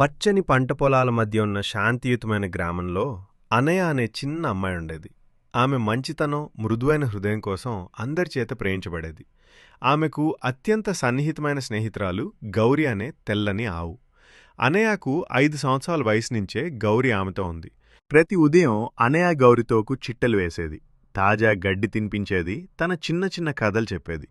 పచ్చని పంట పొలాల మధ్య ఉన్న శాంతియుతమైన గ్రామంలో అనయ అనే చిన్న అమ్మాయి ఉండేది. ఆమె మంచితనం మృదువైన హృదయం కోసం అందరి చేత ప్రేమించబడేది. ఆమెకు అత్యంత సన్నిహితమైన స్నేహితురాలు గౌరి అనే తెల్లని ఆవు. అనయాకు ఐదు సంవత్సరాల వయసు నుంచే గౌరి ఆమెతో ఉంది. ప్రతి ఉదయం అనయ గౌరితోకు చిట్టెలు వేసేది. తాజా గడ్డి తినిపించేది తన చిన్న చిన్న కథలు చెప్పేది.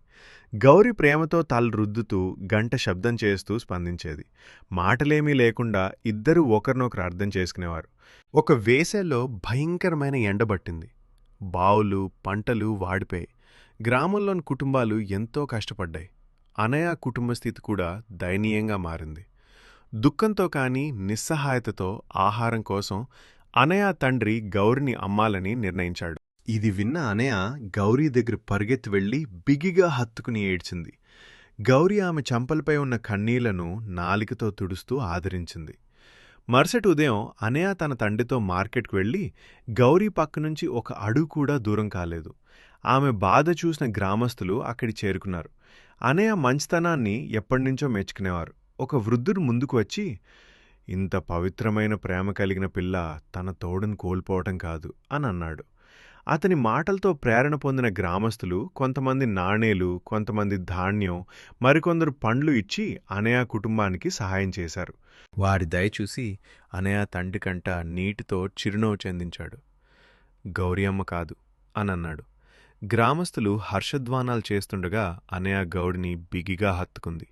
గౌరి ప్రేమతో తల రుద్దుతూ గంట శబ్దం చేస్తూ స్పందించేది. మాటలేమీ లేకుండా ఇద్దరూ ఒకరినొకరు అర్థం చేసుకునేవారు. ఒక వేసల్లో భయంకరమైన ఎండబట్టింది బావులు పంటలు వాడిపోయాయి. గ్రామంలోని కుటుంబాలు ఎంతో కష్టపడ్డాయి. అనయ కుటుంబ స్థితి కూడా దయనీయంగా మారింది. దుఃఖంతో కాని నిస్సహాయతతో ఆహారం కోసం అనయ తండ్రి గౌరిని అమ్మాలని నిర్ణయించాడు. ఇది విన్న అనయ గౌరీ దగ్గర పరిగెత్తి వెళ్ళి బిగిగా హత్తుకుని ఏడ్చింది. గౌరీ ఆమె చంపలపై ఉన్న కన్నీళ్ళను నాలికతో తుడుస్తూ ఆదరించింది. మరుసటి ఉదయం అనయ తన తండ్రితో మార్కెట్కు వెళ్ళి గౌరీ పక్క నుంచి ఒక అడుగు కూడా దూరం కాలేదు. ఆమె బాధ చూసిన గ్రామస్తులు అక్కడి చేరుకున్నారు. అనయ మంచితనాన్ని ఎప్పటినుంచో మెచ్చుకునేవారు. ఒక వృద్ధుడు ముందుకు వచ్చి ఇంత పవిత్రమైన ప్రేమ కలిగిన పిల్ల తన తోడును కోల్పోవటం కాదు అని అన్నాడు. అతని మాటలతో ప్రేరణ పొందిన గ్రామస్తులు కొంతమంది నాణేలు కొంతమంది ధాన్యం మరికొందరు పండ్లు ఇచ్చి అనయ కుటుంబానికి సహాయం చేశారు. వారి దయ చూసి అనయ తండ్రి కంట నీటితో చిరునవ్వు చెందించాడు. గౌరియమ్మ కాదు అని అన్నాడు గ్రామస్తులు హర్షధ్వానాలు చేస్తుండగా అనయ గౌడిని బిగిగా హత్తుకుంది.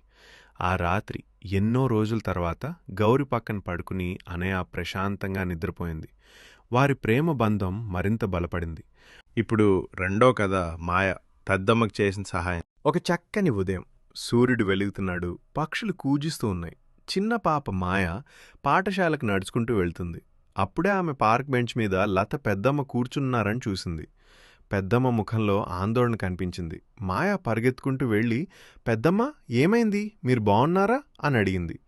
ఆ రాత్రి ఎన్నో రోజుల తర్వాత గౌరి పక్కన పడుకుని అనయ ప్రశాంతంగా నిద్రపోయింది. వారి ప్రేమ బంధం మరింత బలపడింది. ఇప్పుడు రెండో కథ మాయ తద్దమ్మకు చేసిన సహాయం. ఒక చక్కని ఉదయం సూర్యుడు వెలుగుతున్నాడు. పక్షులు కూజిస్తూ ఉన్నాయి. చిన్న పాప మాయ పాఠశాలకు నడుచుకుంటూ వెళ్తుంది. అప్పుడే ఆమె పార్క్ బెంచ్ మీద లత పెద్దమ్మ కూర్చున్నారని చూసింది. పెద్దమ్మ ముఖంలో ఆందోళన కనిపించింది. మాయ పరిగెత్తుకుంటూ వెళ్ళి పెద్దమ్మ ఏమైంది? మీరు బాగున్నారా అని అడిగింది.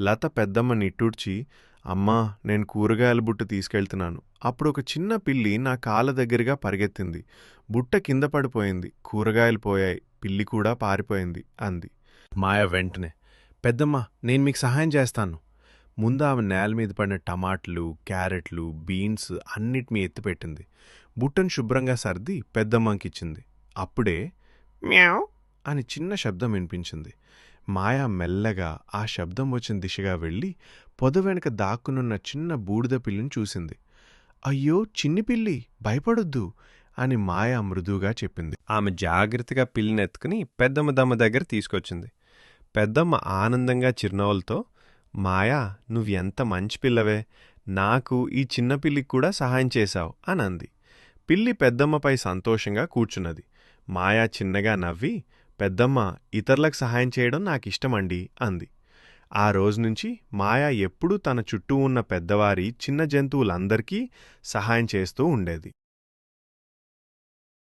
లత పెద్దమ్మ నిట్టూడ్చి అమ్మా నేను కూరగాయల బుట్ట తీసుకెళ్తున్నాను. అప్పుడు ఒక చిన్న పిల్లి నా కాళ్ళ దగ్గరగా పరిగెత్తింది. బుట్ట కింద పడిపోయింది. కూరగాయలు పోయాయి. పిల్లి కూడా పారిపోయింది అంది. మాయ వెంటనే పెద్దమ్మ నేను మీకు సహాయం చేస్తాను. ముందు ఆమె నేల మీద పడిన టమాటలు క్యారెట్లు బీన్స్ అన్నిటినీ ఎత్తిపెట్టింది బుట్టను శుభ్రంగా సర్ది పెద్దమ్మకిచ్చింది. అప్పుడే మ్యావ్ అని చిన్న శబ్దం వినిపించింది. మాయా మెల్లగా ఆ శబ్దం వచ్చిన దిశగా వెళ్ళి పొద వెనక దాక్కునున్న చిన్న బూడిద పిల్లిని చూసింది. అయ్యో చిన్ని పిల్లి భయపడొద్దు అని మాయా మృదువుగా చెప్పింది. ఆమె జాగ్రత్తగా పిల్లిని ఎత్తుకుని పెద్దమ్మ దమ్మ దగ్గర తీసుకొచ్చింది. పెద్దమ్మ ఆనందంగా చిరునవ్వులతో మాయా నువ్వెంత మంచి పిల్లవే నాకు ఈ చిన్న పిల్లికి కూడా సహాయం చేశావు అని అంది. పిల్లి పెద్దమ్మపై సంతోషంగా కూర్చున్నది. మాయా చిన్నగా నవ్వి పెద్దమ్మ ఇతరులకు సహాయం చేయడం నాకిష్టమండి అంది. ఆ రోజు నుంచి మాయా ఎప్పుడూ తన చుట్టూ ఉన్న పెద్దవారి చిన్న జంతువులందరికీ సహాయం చేస్తూ ఉండేది.